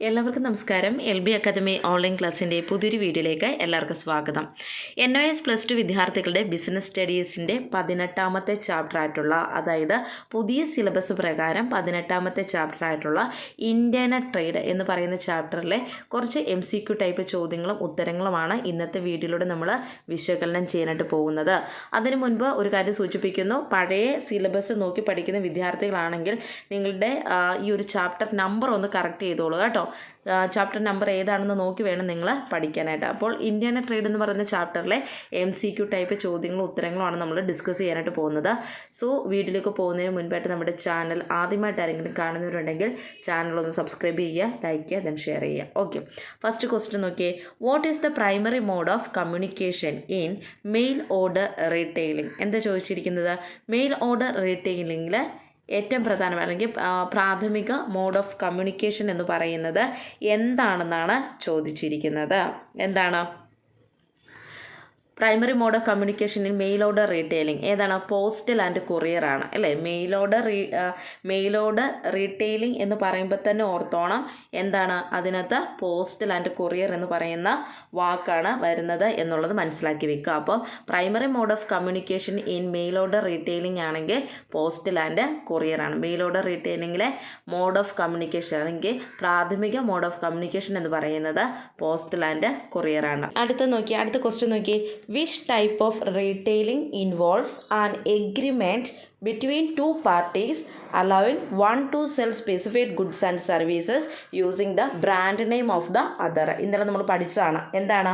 എല്ലാവർക്കും നമസ്കാരം. L B academy online ക്ലാസ്സിന്റെ പുതിയൊരു വീഡിയോയിലേക്ക് എല്ലാവർക്കും സ്വാഗതം. N O S plus two വിദ്യാർത്ഥികളുടെ ബിസിനസ് സ്റ്റഡീസിന്റെ പതിനെട്ടാമത്തെ ചാപ്റ്റർ ആയിട്ടുള്ള അതായത് പുതിയ സിലബസ് പ്രകാരം പതിനെട്ടാമത്തെ ചാപ്റ്റർ ആയിട്ടുള്ള ഇന്റേർനെറ്റ് ട്രേഡ് എന്ന് പറയുന്ന ചാപ്റ്ററിലെ കുറച്ച് എം സി ക്യു ടൈപ്പ് ചോദ്യങ്ങളും ഉത്തരങ്ങളുമാണ് ഇന്നത്തെ വീഡിയോയിലൂടെ നമ്മൾ വിശകലനം ചെയ്യാനായിട്ട് പോകുന്നത്. അതിനു മുൻപ് ഒരു കാര്യം സൂചിപ്പിക്കുന്നു. പഴയ സിലബസ് നോക്കി പഠിക്കുന്ന വിദ്യാർത്ഥികളാണെങ്കിൽ നിങ്ങളുടെ ഈ ഒരു ചാപ്റ്റർ നമ്പർ ഒന്ന് കറക്റ്റ് ചെയ്തോളൂ കേട്ടോ. ചാപ്റ്റർ നമ്പർ ഏതാണെന്ന് നോക്കി വേണം നിങ്ങൾ പഠിക്കാനായിട്ട്. അപ്പോൾ ഇന്ത്യൻ ട്രേഡ് എന്ന് പറയുന്ന ചാപ്റ്ററിലെ എം സി ക്യു ടൈപ്പ് ചോദ്യങ്ങളും ഉത്തരങ്ങളുമാണ് നമ്മൾ ഡിസ്കസ് ചെയ്യാനായിട്ട് പോകുന്നത്. സോ വീഡിയോയിലേക്ക് പോകുന്നതിന് മുൻപായിട്ട് നമ്മുടെ ചാനൽ ആദ്യമായിട്ട് ആരെങ്കിലും കാണുന്നവരുണ്ടെങ്കിൽ ചാനൽ ഒന്ന് സബ്സ്ക്രൈബ് ചെയ്യുക ലൈക്ക് ചെയ്യുക ദെൻ ഷെയർ ചെയ്യുക. ഓക്കെ ഫസ്റ്റ് ക്വസ്റ്റ്യൻ നോക്കിയേ. What is the primary mode of communication in mail order retailing എന്താ ചോദിച്ചിരിക്കുന്നത്? മെയിൽ ഓർഡർ റീറ്റെയിലിംഗിൽ ഏറ്റവും പ്രധാനം അല്ലെങ്കിൽ പ്രാഥമിക മോഡ് ഓഫ് കമ്മ്യൂണിക്കേഷൻ എന്ന് പറയുന്നത് എന്താണെന്നാണ് ചോദിച്ചിരിക്കുന്നത്. എന്താണ്? Primary mode of communication in mail order retailing ഏതാണ്? പോസ്റ്റൽ ആൻഡ് കൊറിയർ ആണ്. അല്ലേ? Mail order re mail order retailing എന്ന് പറയുമ്പോൾ തന്നെ ഓർത്തോണം എന്താണ് അതിനകത്ത് പോസ്റ്റൽ ആൻഡ് കൊറിയർ എന്ന് പറയുന്ന വാക്കാണ് വരുന്നത് എന്നുള്ളത് മനസ്സിലാക്കി വെക്കുക. അപ്പോൾ primary mode of communication in mail order retailing ആണെങ്കിൽ പോസ്റ്റൽ ആൻഡ് കൊറിയർ ആണ്. മെയിൽ ഓർഡർ റീറ്റെയിലിംഗിലെ മോഡ് ഓഫ് കമ്മ്യൂണിക്കേഷൻ അല്ലെങ്കിൽ പ്രാഥമിക മോഡ് ഓഫ് കമ്മ്യൂണിക്കേഷൻ എന്ന് പറയുന്നത് പോസ്റ്റൽ ആൻഡ് കൊറിയർ ആണ്. അടുത്ത നോക്കി അടുത്ത ക്വസ്റ്റ്യൻ നോക്കി. Which type of retailing involves an agreement between two parties allowing one to sell specified goods and services using the brand name of the other. ഇന്നലെ നമ്മൾ പഠിച്ചതാണ്. എന്താണ്?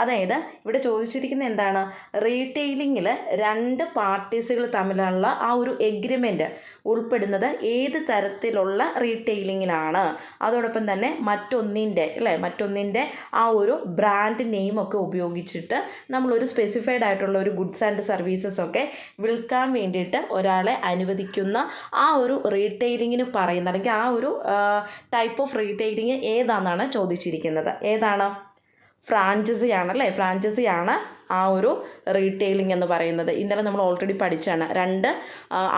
അതായത് ഇവിടെ ചോദിച്ചിരിക്കുന്നത് എന്താണ്? റീറ്റെയിലിങ്ങിൽ രണ്ട് പാർട്ടീസുകൾ തമ്മിലുള്ള ആ ഒരു എഗ്രിമെന്റ് ഉൾപ്പെടുന്നത് ഏത് തരത്തിലുള്ള റീറ്റെയിലിങ്ങിലാണ് അതോടൊപ്പം തന്നെ മറ്റൊന്നിന്റെ അല്ലേ? മറ്റൊന്നിന്റെ ആ ഒരു ബ്രാൻഡ് നെയിമൊക്കെ ഉപയോഗിച്ചിട്ട് നമ്മളൊരു സ്പെസിഫൈഡ് ആയിട്ടുള്ള ഒരു ഗുഡ്സ് ആൻഡ് സർവീസസ് ഒക്കെ വിൽക്കാൻ വേണ്ടിയിട്ട് ഒരാളെ അനുവദിക്കുന്ന ആ ഒരു റീറ്റെയിലിങ്ങിന് പറയുന്ന അല്ലെങ്കിൽ ആ ഒരു ടൈപ്പ് ഓഫ് റീറ്റെയിലിങ് ഏതാണെന്നാണ് ചോദിച്ചിരിക്കുന്നത്. ഏതാണ്? ഫ്രാഞ്ചൈസി അല്ലേ ഫ്രാഞ്ചൈസി ആണ് ആ ഒരു റീറ്റെയിലിംഗ് എന്ന് പറയുന്നത്. ഇന്നലെ നമ്മൾ ഓൾറെഡി പഠിച്ചാണ്. രണ്ട്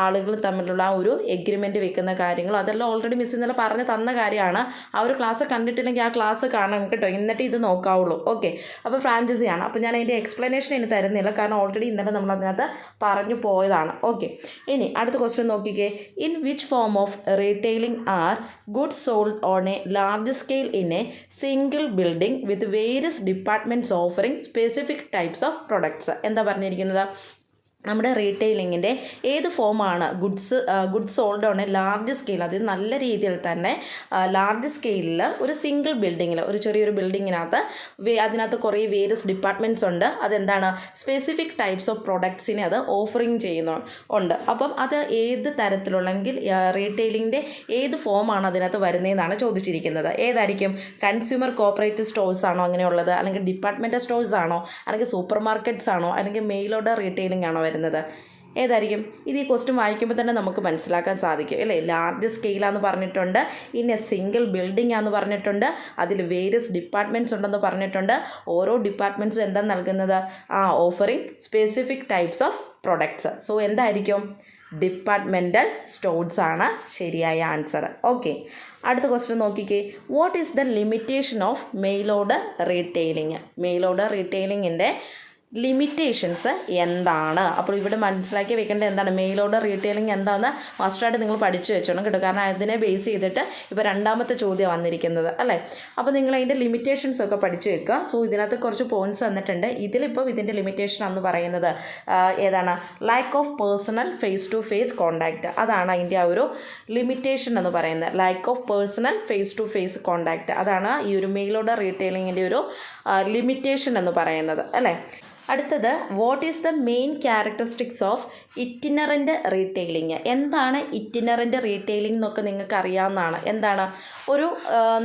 ആളുകൾ തമ്മിലുള്ള ആ ഒരു എഗ്രിമെന്റ് വെക്കുന്ന കാര്യങ്ങൾ. അതെല്ലാം ഓൾറെഡി മിസ് ഇന്നലെ പറഞ്ഞു തന്ന കാര്യമാണ്. ആ ഒരു ക്ലാസ് കണ്ടിട്ടില്ലെങ്കിൽ ആ ക്ലാസ് കാണണം കേട്ടോ. എന്നിട്ട് ഇത് നോക്കാവുള്ളൂ. ഓക്കെ അപ്പോൾ ഫ്രാഞ്ചൈസിയാണ് അപ്പോൾ ഞാൻ അതിന്റെ എക്സ്പ്ലനേഷൻ ഇനി തരുന്നില്ല. കാരണം ഓൾറെഡി ഇന്നലെ നമ്മൾ അതിനകത്ത് പറഞ്ഞു പോയതാണ്. ഓക്കെ ഇനി അടുത്ത ക്വസ്റ്റ്യൻ നോക്കിക്കേ. In which form of retailing are good sold on a large scale in a single building with various departments offering specific types of products എന്താ പറഞ്ഞിരിക്കുന്നത്? നമ്മുടെ റീറ്റെയിലിങ്ങിന്റെ ഏത് ഫോമാണ് goods goods sold on a large scale അതായത് നല്ല രീതിയിൽ തന്നെ ലാർജ് സ്കെയിലിൽ ഒരു സിംഗിൾ ബിൽഡിങ്ങിൽ ഒരു ചെറിയൊരു ബിൽഡിങ്ങിനകത്ത് അതിനകത്ത് കുറേ വേരിയസ് ഡിപ്പാർട്ട്മെന്റ്സ് ഉണ്ട്. അതെന്താണ്? സ്പെസിഫിക് ടൈപ്സ് ഓഫ് പ്രൊഡക്ട്സിനെ അത് ഓഫറിങ് ചെയ്യുന്നു ഉണ്ട്. അപ്പം അത് ഏത് തരത്തിലുള്ളെങ്കിൽ റീറ്റെയിലിങ്ങിന്റെ ഏത് ഫോമാണ് അതിനകത്ത് വരുന്നതെന്നാണ് ചോദിച്ചിരിക്കുന്നത്. ഏതായിരിക്കും? കൺസ്യൂമർ കോപ്പറേറ്റീവ് സ്റ്റോഴ്സ് ആണോ അങ്ങനെയുള്ളത്? അല്ലെങ്കിൽ ഡിപ്പാർട്ട്മെന്റ് സ്റ്റോഴ്സ് ആണോ? അല്ലെങ്കിൽ സൂപ്പർ മാർക്കറ്റ്സ് ആണോ? അല്ലെങ്കിൽ ഓർഡർ റീറ്റെയിലിംഗ് ആണോ വരുന്നത്. ഏതായിരിക്കും? ഇത് ഈ ക്വസ്റ്റ്യൻ വായിക്കുമ്പോൾ തന്നെ നമുക്ക് മനസ്സിലാക്കാൻ സാധിക്കും. അല്ലേ? ലാർജ് സ്കെയിലാന്ന് പറഞ്ഞിട്ടുണ്ട്. ഇൻ സിംഗിൾ ബിൽഡിംഗ് ആണെന്ന് പറഞ്ഞിട്ടുണ്ട്. അതിൽ വേരിയസ് ഡിപ്പാർട്ട്മെന്റ്സ് ഉണ്ടെന്ന് പറഞ്ഞിട്ടുണ്ട്. ഓരോ ഡിപ്പാർട്ട്മെന്റ്സും എന്താ നൽകുന്നത്? ആ offering specific types of products so എന്തായിരിക്കും? ഡിപ്പാർട്ട്മെന്റൽ സ്റ്റോർസ് ആണ് ശരിയായ ആൻസർ ഓക്കെ അടുത്ത ക്വസ്റ്റ്യൻ നോക്കിക്കേ. What is the limitation of mail order retailing mail order റീറ്റെയിലിങ്ങിന്റെ limitations എന്താണ്? അപ്പോൾ ഇവിടെ മനസ്സിലാക്കി വെക്കേണ്ടത് എന്താണ്? മെയിൽ ഓർഡർ റീറ്റെയിലിംഗ് എന്താണെന്ന് മസ്റ്റായിട്ട് നിങ്ങൾ പഠിച്ചു വെച്ചോണം കേട്ടോ. കാരണം അതിനെ ബേസ് ചെയ്തിട്ട് ഇപ്പോൾ രണ്ടാമത്തെ ചോദ്യം വന്നിരിക്കുന്നത് അല്ലേ? അപ്പോൾ നിങ്ങൾ അതിന്റെ ലിമിറ്റേഷൻസ് ഒക്കെ പഠിച്ചു വെക്കുക. സോ ഇതിനകത്ത് കുറച്ച് പോയിന്റ്സ് തന്നിട്ടുണ്ട് ഇതിലിപ്പോൾ ഇതിന്റെ ലിമിറ്റേഷൻ എന്ന് പറയുന്നത് ഏതാണ്? Lack of personal face to face contact അതാണ് അതിന്റെ ആ ഒരു ലിമിറ്റേഷൻ എന്ന് പറയുന്നത്. Lack of personal face to face contact അതാണ് ഈ ഒരു മെയിൽ ഓർഡർ റീറ്റെയിലിങ്ങിന്റെ ഒരു ലിമിറ്റേഷൻ എന്ന് പറയുന്നത് അല്ലേ? അടുത്തത് what is the main characteristics of itinerant retailing എന്താണ് ഇറ്റിനറന്റ് റീറ്റെയിലിംഗ് എന്നൊക്കെ നിങ്ങൾക്ക് അറിയാവുന്നതാണ് എന്താണ്? ഒരു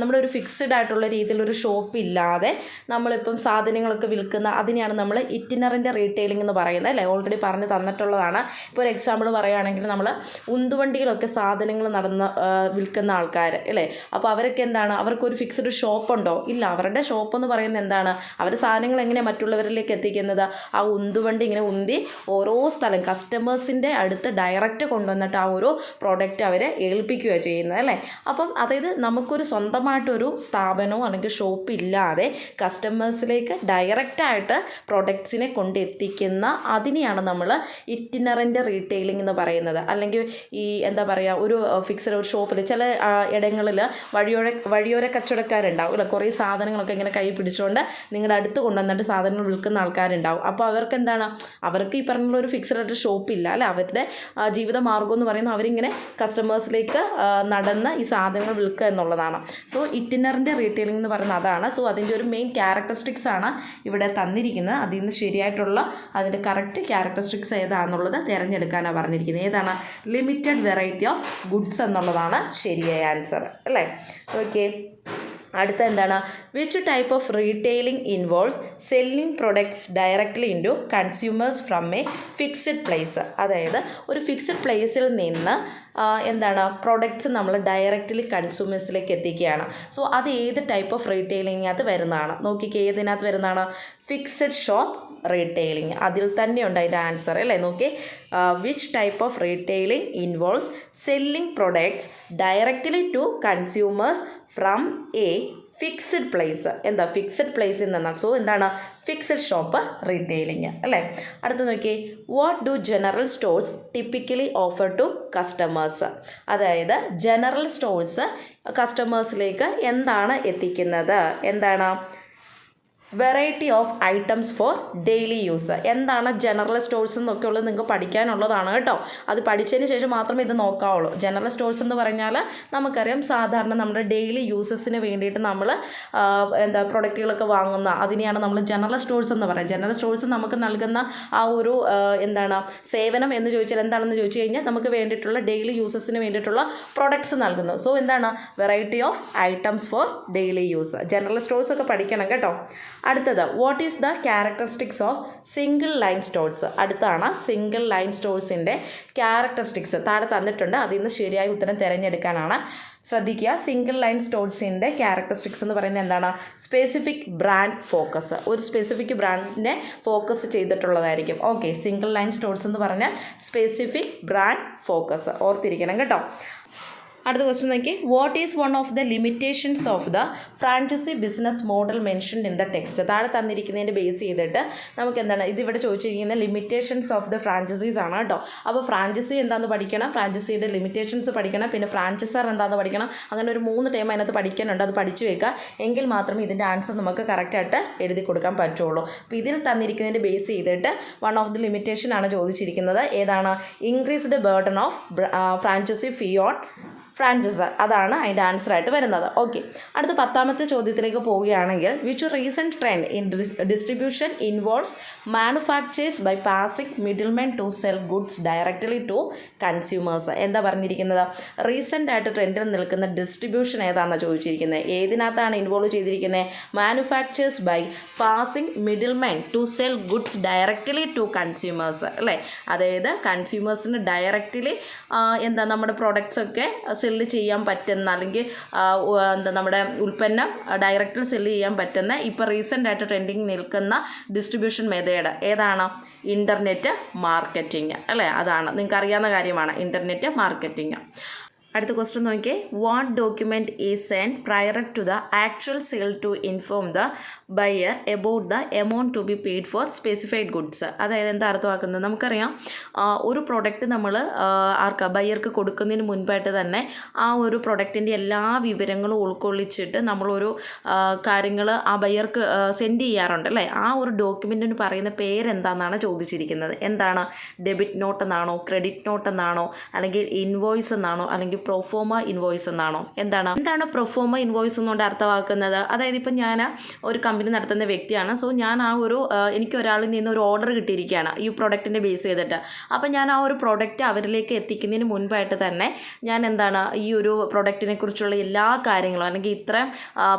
നമ്മളൊരു ഫിക്സ്ഡ് ആയിട്ടുള്ള രീതിയിലൊരു ഷോപ്പ് ഇല്ലാതെ നമ്മളിപ്പം സാധനങ്ങളൊക്കെ വിൽക്കുന്ന അതിനെയാണ് നമ്മൾ ഇറ്റിനറിന്റെ റീറ്റെയിലിംഗ് എന്ന് പറയുന്നത് അല്ലേ? ഓൾറെഡി പറഞ്ഞ് തന്നിട്ടുള്ളതാണ്. ഇപ്പോൾ ഒരു എക്സാമ്പിൾ പറയുകയാണെങ്കിൽ നമ്മൾ ഉന്തുവണ്ടിയിലൊക്കെ സാധനങ്ങൾ നടന്ന വിൽക്കുന്ന ആൾക്കാർ അല്ലേ? അപ്പോൾ അവരൊക്കെ എന്താണ്? അവർക്കൊരു ഫിക്സ്ഡ് ഷോപ്പ് ഉണ്ടോ? ഇല്ല അവരുടെ ഷോപ്പ് എന്ന് പറയുന്നത് എന്താണ്? അവർ സാധനങ്ങൾ എങ്ങനെ മറ്റുള്ളവരിലേക്ക് എത്തിക്കുന്നത്? ചെയ്യുന്നത്. ആ ഉന്തുവണ്ടി ഇങ്ങനെ ഉന്തി ഓരോ സ്ഥലം കസ്റ്റമേഴ്സിന്റെ അടുത്ത് ഡയറക്റ്റ് കൊണ്ടുവന്നിട്ട് ആ ഒരു പ്രോഡക്റ്റ് അവരെ ഏൽപ്പിക്കുകയോ ചെയ്യുന്നത് അല്ലേ? അപ്പം അതായത് നമുക്കൊരു സ്വന്തമായിട്ടൊരു സ്ഥാപനമോ അല്ലെങ്കിൽ ഷോപ്പ് ഇല്ലാതെ കസ്റ്റമേഴ്സിലേക്ക് ഡയറക്റ്റായിട്ട് പ്രോഡക്ട്സിനെ കൊണ്ടെത്തിക്കുന്ന അതിനെയാണ് നമ്മൾ ഇറ്റിനറിന്റെ റീറ്റെയിലിംഗ് എന്ന് പറയുന്നത്. അല്ലെങ്കിൽ ഈ എന്താ പറയുക ഒരു ഫിക്സഡ് ഒരു ഷോപ്പിൽ ചില ഇടങ്ങളിൽ വഴിയോര വഴിയോര കച്ചവടക്കാരുണ്ടാവും. അല്ല? കുറേ സാധനങ്ങളൊക്കെ ഇങ്ങനെ കൈ പിടിച്ചുകൊണ്ട് നിങ്ങളുടെ അടുത്ത് കൊണ്ടുവന്നിട്ട് സാധനങ്ങൾ വിൽക്കുന്ന ആൾക്കാരുണ്ടാവും അപ്പോൾ അവർക്ക് എന്താണ് അവർക്ക് ഈ പറഞ്ഞുള്ള ഒരു ഫിക്സഡ് ആയിട്ട് ഷോപ്പില്ല അല്ല? അവരുടെ ജീവിത മാർഗം എന്ന് പറയുന്നത് അവരിങ്ങനെ കസ്റ്റമേഴ്സിലേക്ക് നടന്ന് ഈ സാധനങ്ങൾ വിൽക്കുക എന്നുള്ളതാണ്. സോ ഇറ്റിനറിന്റെ റീറ്റെയിലിംഗ് എന്ന് പറയുന്നത് അതാണ്. സോ അതിന്റെ ഒരു മെയിൻ ക്യാരക്ടറിസ്റ്റിക്സ് ആണ് ഇവിടെ തന്നിരിക്കുന്നത്. അതിൽ നിന്ന് ശരിയായിട്ടുള്ള അതിന്റെ കറക്റ്റ് ക്യാരക്ടറിസ്റ്റിക്സ് ഏതാണെന്നുള്ളത് തിരഞ്ഞെടുക്കാനാണ് പറഞ്ഞിരിക്കുന്നത്. ഏതാണ്? ലിമിറ്റഡ് വെറൈറ്റി ഓഫ് ഗുഡ്സ് എന്നുള്ളതാണ് ശരിയായ ആൻസർ അല്ലേ? ഓക്കെ അടുത്ത എന്താണ് which type of retailing involves selling products directly in to consumers from a fixed place അതായത് ഒരു ഫിക്സഡ് പ്ലേസിൽ നിന്ന് എന്താണ് പ്രൊഡക്ട്സ് നമ്മൾ ഡയറക്റ്റ്ലി കൺസ്യൂമേഴ്സിലേക്ക് എത്തിക്കുകയാണ്. സോ അത് ഏത് ടൈപ്പ് ഓഫ് റീറ്റെയിലിങ്ങിനകത്ത് വരുന്നതാണ്? നോക്കിക്കേ ഏതിനകത്ത് വരുന്നതാണ്? ഫിക്സഡ് ഷോപ്പ് റീറ്റെയിലിംഗ് അതിൽ തന്നെയുണ്ട് അതിന്റെ ആൻസർ അല്ലേ? നോക്കി which type of retailing involves selling products directly to consumers from a fixed place എന്താ ഫിക്സഡ് പ്ലേസിൽ നിന്നാണ് സോ എന്താണ്? ഫിക്സഡ് ഷോപ്പ് റീറ്റെയിലിംഗ് അല്ലേ? അടുത്ത നോക്കി what do general stores typically offer to customers അതായത് ജനറൽ സ്റ്റോഴ്സ് കസ്റ്റമേഴ്സിലേക്ക് എന്താണ് എത്തിക്കുന്നത്? എന്താണ്? Variety of items for daily use എന്താണ് ജനറൽ സ്റ്റോഴ്സ് എന്നൊക്കെ ഉള്ളത് നിങ്ങൾക്ക് പഠിക്കാനുള്ളതാണ് കേട്ടോ. അത് പഠിച്ചതിന് ശേഷം മാത്രമേ ഇത് നോക്കാവുള്ളൂ. ജനറൽ സ്റ്റോഴ്സ് എന്ന് പറഞ്ഞാൽ നമുക്കറിയാം സാധാരണ നമ്മുടെ ഡെയിലി യൂസസിന് വേണ്ടിയിട്ട് നമ്മൾ എന്താ പ്രൊഡക്റ്റുകളൊക്കെ വാങ്ങുന്ന അതിനെയാണ് നമ്മൾ ജനറൽ സ്റ്റോഴ്സ് എന്ന് പറയുന്നത്. ജനറൽ സ്റ്റോഴ്സ് നമുക്ക് നൽകുന്ന ആ ഒരു എന്താണ് സേവനം എന്ന് ചോദിച്ചാൽ എന്താണെന്ന് ചോദിച്ചു കഴിഞ്ഞാൽ നമുക്ക് വേണ്ടിയിട്ടുള്ള ഡെയിലി യൂസസിന് വേണ്ടിയിട്ടുള്ള പ്രൊഡക്ട്സ് നൽകുന്നു. സോ എന്താണ്? Variety of items for daily use general stores ഒക്കെ പഠിക്കണം കേട്ടോ. അടുത്തത് what is the characteristics of single line stores അടുത്താണ് സിംഗിൾ ലൈൻ സ്റ്റോഴ്സിന്റെ ക്യാരക്ടറിസ്റ്റിക്സ് താഴെ തന്നിട്ടുണ്ട് അതിൽ നിന്ന് ശരിയായ ഉത്തരം തിരഞ്ഞെടുക്കാനാണ് ശ്രദ്ധിക്കുക. സിംഗിൾ ലൈൻ സ്റ്റോഴ്സിന്റെ ക്യാരക്ടറിസ്റ്റിക്സ് എന്ന് പറയുന്നത് എന്താണ്? സ്പെസിഫിക് ബ്രാൻഡ് ഫോക്കസ് ഒരു സ്പെസിഫിക് ബ്രാൻഡിനെ ഫോക്കസ് ചെയ്തിട്ടുള്ളതായിരിക്കും. ഓക്കെ സിംഗിൾ ലൈൻ സ്റ്റോഴ്സ് എന്ന് പറഞ്ഞാൽ സ്പെസിഫിക് ബ്രാൻഡ് ഫോക്കസ് ഓർത്തിരിക്കണം കേട്ടോ. അടുത്ത ക്വസ്റ്റ്യൻ നോക്കി what is one of the limitations of the franchise business model mentioned in the text താഴെ തന്നിരിക്കുന്നതിന്റെ ബേസ് ചെയ്തിട്ട് നമുക്ക് എന്താണ് ഇതിവിടെ ചോദിച്ചിരിക്കുന്ന ലിമിറ്റേഷൻസ് ഓഫ് ദ ഫ്രാഞ്ചൈസീസ് ആണ് കേട്ടോ. അപ്പോൾ ഫ്രാഞ്ചൈസി എന്താണെന്ന് പഠിക്കണം? ഫ്രാഞ്ചൈസിയുടെ ലിമിറ്റേഷൻസ് പഠിക്കണം. പിന്നെ ഫ്രാഞ്ചൈസർ എന്താണെന്ന് പഠിക്കണം? അങ്ങനെ ഒരു മൂന്ന് ടൈം അതിനകത്ത് പഠിക്കാനുണ്ട്. അത് പഠിച്ചു വെക്കുക. എങ്കിൽ മാത്രമേ ഇതിന്റെ ആൻസർ നമുക്ക് കറക്റ്റായിട്ട് എഴുതി കൊടുക്കാൻ പറ്റുള്ളൂ. അപ്പോൾ ഇതിൽ തന്നിരിക്കുന്നതിന്റെ ബേസ് ചെയ്തിട്ട് വൺ ഓഫ് ദി ലിമിറ്റേഷൻ ആണ് ചോദിച്ചിരിക്കുന്നത്. ഏതാണ്? Increased burden of franchise fee on franchiser അതാണ് അതിന്റെ ആൻസർ ആയിട്ട് വരുന്നത്. ഓക്കെ അടുത്ത പത്താമത്തെ ചോദ്യത്തിലേക്ക് പോവുകയാണെങ്കിൽ which recent trend in distribution involves manufacturers bypassing middlemen to sell goods directly to consumers എന്താ പറഞ്ഞിരിക്കുന്നത്? റീസെന്റ് ആയിട്ട് ട്രെൻഡിൽ നിൽക്കുന്ന ഡിസ്ട്രിബ്യൂഷൻ ഏതാണെന്ന് ചോദിച്ചിരിക്കുന്നത്? ഏതിനകത്താണ് ഇൻവോൾവ് ചെയ്തിരിക്കുന്നത്? Manufacturers bypassing middlemen to sell goods directly to consumers അല്ലേ? അതായത് കൺസ്യൂമേഴ്സിന് ഡയറക്റ്റ്ലി എന്താ നമ്മുടെ പ്രോഡക്റ്റ്സൊക്കെ സെല്ല് ചെയ്യാൻ പറ്റുന്ന അല്ലെങ്കിൽ എന്താ നമ്മുടെ ഉൽപ്പന്നം ഡയറക്റ്റിൽ സെല്ല് ചെയ്യാൻ പറ്റുന്ന ഇപ്പോൾ റീസെന്റ് ആയിട്ട് ട്രെൻഡിങ് നിൽക്കുന്ന ഡിസ്ട്രിബ്യൂഷൻ മെത്തേഡ് ഏതാണ്? ഇന്റർനെറ്റ് മാർക്കറ്റിംഗ് അല്ലേ? അതാണ്. നിങ്ങൾക്ക് അറിയാവുന്ന കാര്യമാണ് ഇന്റർനെറ്റ് മാർക്കറ്റിംഗ് അടുത്ത ക്വസ്റ്റ്യൻ നോക്കിയേ. What document is sent prior to the actual sale to inform the buyer about the amount to be paid for specified goods അതായത് എന്താ അർത്ഥമാക്കുന്നത്? നമുക്കറിയാം ഒരു പ്രൊഡക്റ്റ് നമ്മൾ ആർക്കാ ബയ്യർക്ക് കൊടുക്കുന്നതിന് മുൻപായിട്ട് തന്നെ ആ ഒരു പ്രൊഡക്റ്റിന്റെ എല്ലാ വിവരങ്ങളും ഉൾക്കൊള്ളിച്ചിട്ട് നമ്മളൊരു കാര്യങ്ങൾ ആ ബയ്യർക്ക് സെൻഡ് ചെയ്യാറുണ്ട് അല്ലേ? ആ ഒരു ഡോക്യുമെന്റിന് പറയുന്ന പേരെന്താണെന്നാണ് ചോദിച്ചിരിക്കുന്നത്. എന്താണ്? ഡെബിറ്റ് നോട്ട് എന്നാണോ ക്രെഡിറ്റ് നോട്ട് എന്നാണോ അല്ലെങ്കിൽ ഇൻവോയ്സ് എന്നാണോ അല്ലെങ്കിൽ പ്രൊഫോമ ഇൻവോയ്സ് എന്നാണോ? എന്താണ്? എന്താണ് പ്രൊഫോമ ഇൻവോയ്സ് എന്നുകൊണ്ട് അർത്ഥമാക്കുന്നത്? അതായത് ഇപ്പം ഞാൻ ഒരു കമ്പനി നടത്തുന്ന വ്യക്തിയാണ്. സോ ഞാൻ ആ ഒരു എനിക്ക് ഒരാളിൽ നിന്ന് ഒരു ഓർഡർ കിട്ടിയിരിക്കുകയാണ് ഈ പ്രൊഡക്റ്റിന്റെ ബേസ് ചെയ്തിട്ട്. അപ്പോൾ ഞാൻ ആ ഒരു പ്രൊഡക്റ്റ് അവരിലേക്ക് എത്തിക്കുന്നതിന് മുൻപായിട്ട് തന്നെ ഞാൻ എന്താണ് ഈ ഒരു പ്രൊഡക്റ്റിനെ കുറിച്ചുള്ള എല്ലാ കാര്യങ്ങളും അല്ലെങ്കിൽ ഇത്രയും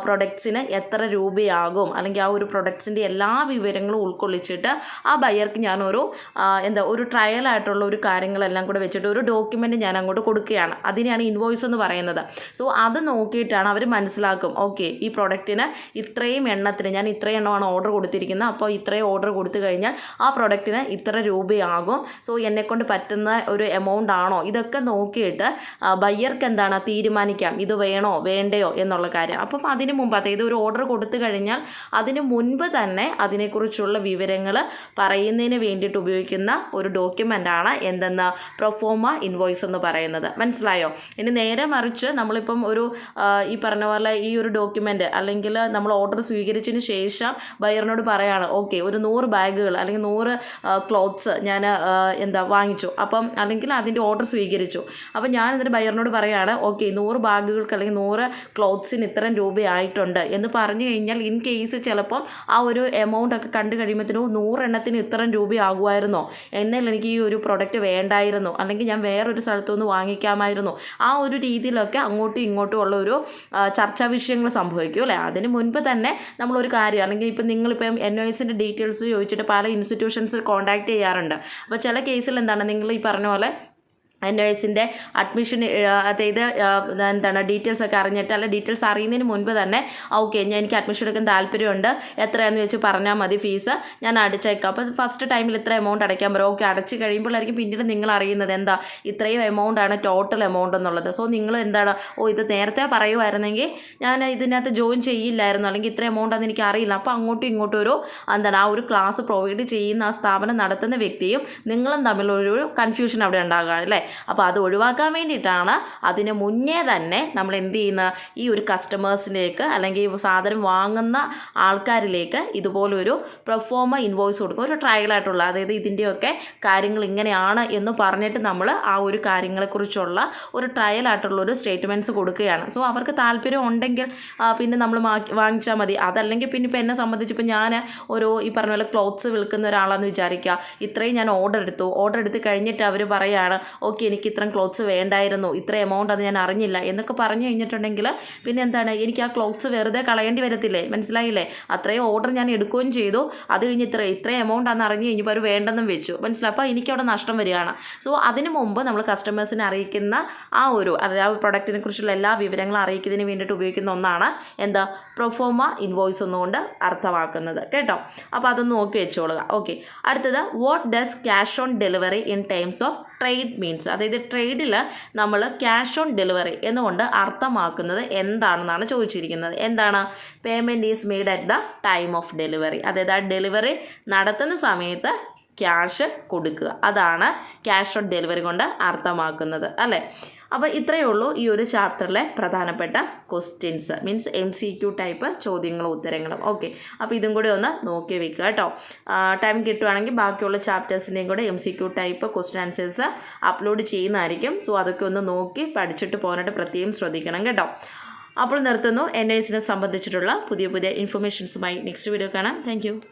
പ്രൊഡക്ട്സിന് എത്ര രൂപയാകും അല്ലെങ്കിൽ ആ ഒരു പ്രൊഡക്ട്സിന്റെ എല്ലാ വിവരങ്ങളും ഉൾക്കൊള്ളിച്ചിട്ട് ആ ബയർക്ക് ഞാനൊരു എന്താ ഒരു ട്രയൽ ആയിട്ടുള്ള ഒരു കാര്യങ്ങളെല്ലാം കൂടെ വെച്ചിട്ട് ഒരു ഡോക്യുമെന്റ് ഞാൻ അങ്ങോട്ട് കൊടുക്കുകയാണ്. അതിനെയാണ് ഇൻവോയ്സ് എന്ന് പറയുന്നത്. സോ അത് നോക്കിയിട്ടാണ് അവർ മനസ്സിലാക്കും ഓക്കെ ഈ പ്രൊഡക്റ്റിന് ഇത്രയും എണ്ണത്തിന് ഞാൻ ഇത്ര എണ്ണമാണ് ഓർഡർ കൊടുത്തിരിക്കുന്നത്. അപ്പോൾ ഇത്രയും ഓർഡർ കൊടുത്തു കഴിഞ്ഞാൽ ആ പ്രൊഡക്റ്റിന് ഇത്ര രൂപയാകും. സോ എന്നെക്കൊണ്ട് പറ്റുന്ന ഒരു എമൗണ്ട് ആണോ? ഇതൊക്കെ നോക്കിയിട്ട് ബയ്യർക്ക് എന്താണ് തീരുമാനിക്കാം? ഇത് വേണോ? വേണ്ടയോ? എന്നുള്ള കാര്യം. അപ്പം അതിന് മുമ്പ് അതായത് ഒരു ഓർഡർ കൊടുത്തു കഴിഞ്ഞാൽ അതിന് മുൻപ് തന്നെ അതിനെക്കുറിച്ചുള്ള വിവരങ്ങൾ പറയുന്നതിന് വേണ്ടിയിട്ട് ഉപയോഗിക്കുന്ന ഒരു ഡോക്യുമെന്റാണ് എന്തെന്ന് പ്രൊഫോമ ഇൻവോയ്സ് എന്ന് പറയുന്നത്. മനസ്സിലായോ? ഇനി നേരെ മറിച്ച് നമ്മളിപ്പം ഒരു ഈ പറഞ്ഞ പോലെ ഈ ഒരു ഡോക്യുമെന്റ് അല്ലെങ്കിൽ നമ്മൾ ഓർഡർ സ്വീകരിച്ചതിന് ശേഷം ബയറിനോട് പറയാണ് ഓക്കെ ഒരു നൂറ് ബാഗുകൾ അല്ലെങ്കിൽ നൂറ് ക്ലോത്ത്സ് ഞാൻ എന്താ വാങ്ങിച്ചു. അപ്പം അല്ലെങ്കിൽ അതിന്റെ ഓർഡർ സ്വീകരിച്ചു. അപ്പം ഞാൻ എന്നിട്ട് ബയറിനോട് പറയാണ് ഓക്കെ നൂറ് ബാഗുകൾക്ക് അല്ലെങ്കിൽ നൂറ് ക്ലോത്ത്സിന് ഇത്രയും രൂപയായിട്ടുണ്ട്. എന്ന് പറഞ്ഞു കഴിഞ്ഞാൽ ഇൻ കേസ് ചിലപ്പം ആ ഒരു എമൗണ്ട് ഒക്കെ കണ്ടു കഴിയുമ്പോഴത്തേനും നൂറെണ്ണത്തിന് ഇത്രയും രൂപയാകുമായിരുന്നോ? എന്നാൽ എനിക്ക് ഈ ഒരു പ്രൊഡക്റ്റ് വേണ്ടായിരുന്നു. അല്ലെങ്കിൽ ഞാൻ വേറൊരു സ്ഥലത്തുനിന്ന് വാങ്ങിക്കാമായിരുന്നു. ആ ഒരു രീതിയിലൊക്കെ അങ്ങോട്ടും ഇങ്ങോട്ടും ഉള്ള ഒരു ചർച്ചാ വിഷയങ്ങൾ സംഭവിക്കും അല്ലേ? അതിന് മുൻപ് തന്നെ നമ്മളൊരു കാര്യം. അല്ലെങ്കിൽ ഇപ്പം നിങ്ങളിപ്പം എൻ ഒ എസിന്റെ ഡീറ്റെയിൽസ് ചോദിച്ചിട്ട് പല ഇൻസ്റ്റിറ്റ്യൂഷൻസ് കോൺടാക്ട് ചെയ്യാറുണ്ട്. അപ്പോൾ ചില കേസിൽ എന്താണ്? നിങ്ങൾ ഈ പറഞ്ഞ പോലെ എസിന്റെ അഡ്മിഷൻ അതായത് എന്താണ് ഡീറ്റെയിൽസ് ഒക്കെ അറിഞ്ഞിട്ട് അല്ല ഡീറ്റെയിൽസ് അറിയുന്നതിന് മുൻപ് തന്നെ ഓക്കെ ഞാൻ എനിക്ക് അഡ്മിഷൻ എടുക്കാൻ താല്പര്യമുണ്ട്. എത്രയാണെന്ന് വെച്ച് പറഞ്ഞാൽ മതി ഫീസ് ഞാൻ അടച്ചേക്കാം. അപ്പോൾ ഫസ്റ്റ് ടൈമിൽ ഇത്ര എമൗണ്ട് അടയ്ക്കാൻ പറയും. ഓക്കെ അടച്ച് കഴിയുമ്പോഴായിരിക്കും പിന്നീട് നിങ്ങൾ അറിയുന്നത് എന്താ? ഇത്രയും എമൗണ്ട് ആണ് ടോട്ടൽ എമൗണ്ട് എന്നുള്ളത്. സോ നിങ്ങൾ എന്താണ്? ഓ ഇത് നേരത്തെ പറയുമായിരുന്നെങ്കിൽ ഞാൻ ഇതിനകത്ത് ജോയിൻ ചെയ്യില്ലായിരുന്നു. അല്ലെങ്കിൽ ഇത്ര എമൗണ്ട് ആണെന്ന് എനിക്ക് അറിയില്ല. അപ്പോൾ അങ്ങോട്ടും ഇങ്ങോട്ടും ഒരു എന്താണ് ആ ഒരു ക്ലാസ് പ്രൊവൈഡ് ചെയ്യുന്ന ആ സ്ഥാപനം നടത്തുന്ന വ്യക്തിയും നിങ്ങളും തമ്മിലൊരു കൺഫ്യൂഷൻ അവിടെ ഉണ്ടാകുക അല്ലേ? അപ്പോൾ അത് ഒഴിവാക്കാൻ വേണ്ടിയിട്ടാണ് അതിന് മുന്നേ തന്നെ നമ്മൾ എന്ത് ചെയ്യുന്ന ഈ ഒരു കസ്റ്റമേഴ്സിലേക്ക് അല്ലെങ്കിൽ സാധനം വാങ്ങുന്ന ആൾക്കാരിലേക്ക് ഇതുപോലൊരു പ്രൊഫോമ ഇൻവോയ്സ് കൊടുക്കും. ഒരു ട്രയലായിട്ടുള്ള അതായത് ഇതിന്റെയൊക്കെ കാര്യങ്ങൾ ഇങ്ങനെയാണ് എന്ന് പറഞ്ഞിട്ട് നമ്മൾ ആ ഒരു കാര്യങ്ങളെക്കുറിച്ചുള്ള ഒരു ട്രയലായിട്ടുള്ള ഒരു സ്റ്റേറ്റ്മെന്റ്സ് കൊടുക്കുകയാണ്. സോ അവർക്ക് താല്പര്യം ഉണ്ടെങ്കിൽ പിന്നെ നമ്മൾ വാങ്ങിച്ചാൽ മതി. അതല്ലെങ്കിൽ പിന്നെ ഇപ്പോൾ എന്നെ സംബന്ധിച്ച് ഇപ്പോൾ ഞാൻ ഒരു ഈ പറഞ്ഞ പോലെ ക്ലോത്ത്സ് വിൽക്കുന്ന ഒരാളാണെന്ന് വിചാരിക്കുക. ഇത്രയും ഞാൻ ഓർഡർ എടുത്തു. ഓർഡർ എടുത്ത് കഴിഞ്ഞിട്ട് അവർ പറയുകയാണ് ഓക്കെ എനിക്ക് ഇത്രയും ക്ലോത്ത്സ് വേണ്ടായിരുന്നു ഇത്ര എമൗണ്ട് അത് ഞാൻ അറിഞ്ഞില്ല എന്നൊക്കെ പറഞ്ഞു കഴിഞ്ഞിട്ടുണ്ടെങ്കിൽ പിന്നെ എന്താണ് എനിക്ക് ആ ക്ലോത്ത്സ് വെറുതെ കളയേണ്ടി വരത്തില്ലേ? മനസ്സിലായില്ലേ? അത്രയും ഓർഡർ ഞാൻ എടുക്കുകയും ചെയ്തു. അത് കഴിഞ്ഞ് ഇത്ര ഇത്രയും എമൗണ്ട് ആണെന്ന് അറിഞ്ഞ് കഴിഞ്ഞപ്പോൾ അവർ വേണ്ടെന്നും വെച്ചു. മനസ്സിലായി? അപ്പോൾ എനിക്കവിടെ നഷ്ടം വരികയാണ്. സോ അതിന് മുമ്പ് നമ്മൾ കസ്റ്റമേഴ്സിനെ അറിയിക്കുന്ന ആ ഒരു ആ പ്രൊഡക്റ്റിനെ കുറിച്ചുള്ള എല്ലാ വിവരങ്ങളും അറിയിക്കുന്നതിന് വേണ്ടിയിട്ട് ഉപയോഗിക്കുന്ന ഒന്നാണ് എന്താ പ്രൊഫോമ ഇൻവോയ്സ് എന്നുകൊണ്ട് അർത്ഥമാക്കുന്നത്. കേട്ടോ? അപ്പോൾ അതൊന്ന് നോക്കി വെച്ചോളുക. ഓക്കെ അടുത്തത് what does cash on delivery in times of trade means അതായത് ട്രേഡിൽ നമ്മൾ ക്യാഷ് ഓൺ ഡെലിവറി എന്നുകൊണ്ട് അർത്ഥമാക്കുന്നത് എന്താണെന്നാണ് ചോദിച്ചിരിക്കുന്നത്. എന്താണ്? Payment is made at the time of delivery അതായത് ആ ഡെലിവറി നടത്തുന്ന സമയത്ത് ക്യാഷ് കൊടുക്കുക. അതാണ് ക്യാഷ് ഓൺ ഡെലിവറി കൊണ്ട് അർത്ഥമാക്കുന്നത് അല്ലേ? അപ്പോൾ ഇത്രയേ ഉള്ളൂ ഈ ഒരു ചാപ്റ്ററിലെ പ്രധാനപ്പെട്ട questions means M C Q type ചോദ്യങ്ങളും ഉത്തരങ്ങളും. ഓക്കെ അപ്പോൾ ഇതും കൂടി ഒന്ന് നോക്കി വെക്കുക കേട്ടോ. ടൈം കിട്ടുവാണെങ്കിൽ ബാക്കിയുള്ള ചാപ്റ്റേഴ്സിന്റെയും കൂടെ M C Q type question answers upload ചെയ്യുന്നതായിരിക്കും. സോ അതൊക്കെ ഒന്ന് നോക്കി പഠിച്ചിട്ട് പോകാനായിട്ട് പ്രത്യേകം ശ്രദ്ധിക്കണം കേട്ടോ. അപ്പോൾ നിർത്തുന്നു. എൻ ഐസിനെ സംബന്ധിച്ചിട്ടുള്ള പുതിയ പുതിയ ഇൻഫർമേഷൻസുമായി നെക്സ്റ്റ് വീഡിയോ കാണാം. താങ്ക്